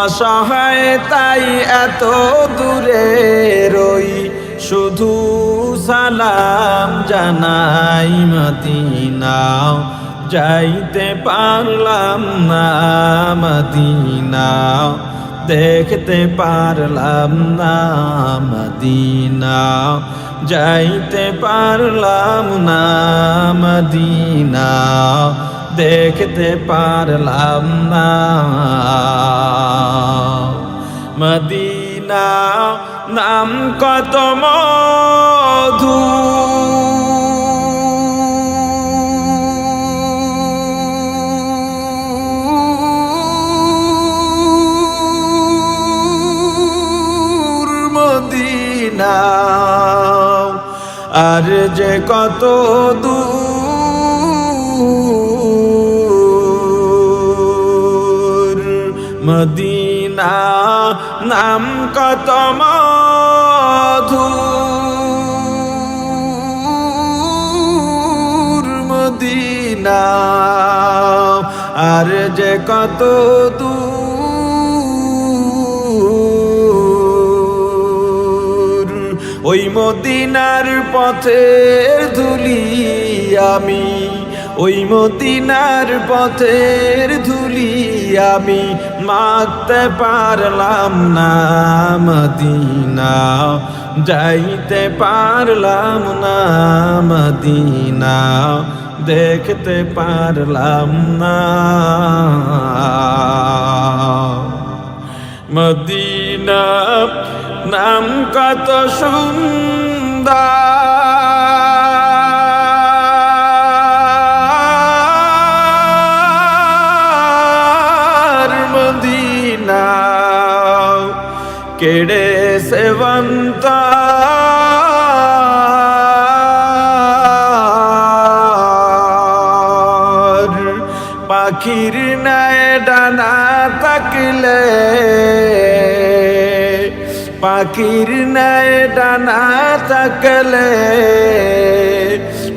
অসহায় তাই এত দূরে রই। শুধু সালাম জানাই মদিনা যাইতে পারলাম না মদিনা দেখতে পারলাম না মদিনা যাইতে পারলাম না মদিনা দেখতে পারলাম না। মদিনা নাম কত মধু। আর যে কত দূর। মদিনা নাম কত মধুর মদিনা আর যে কত দূর। ওই মদিনার পথের ধুলি আমি ওই মদিনার পথের ধুলি আমি মাখতে পারলাম না, মদিনা। যাইতে পারলাম না, মদিনা। দেখতে পারলাম না। মদিনা নাম কত সুন্দর। কেড়ে সেবন্ত। পাখির নায় ডানা তাকলে পাখির নায় ডানা তাকলে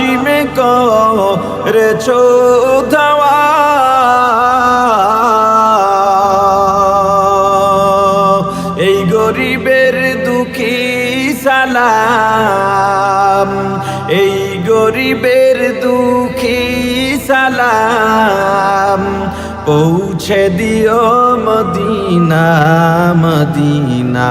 পশ্চিমে করে ধাওয়া এই গরিবের দুঃখী সালাম, এই গরিবের দুঃখী সালাম, পৌঁছে দিও মদিনা মদিনা।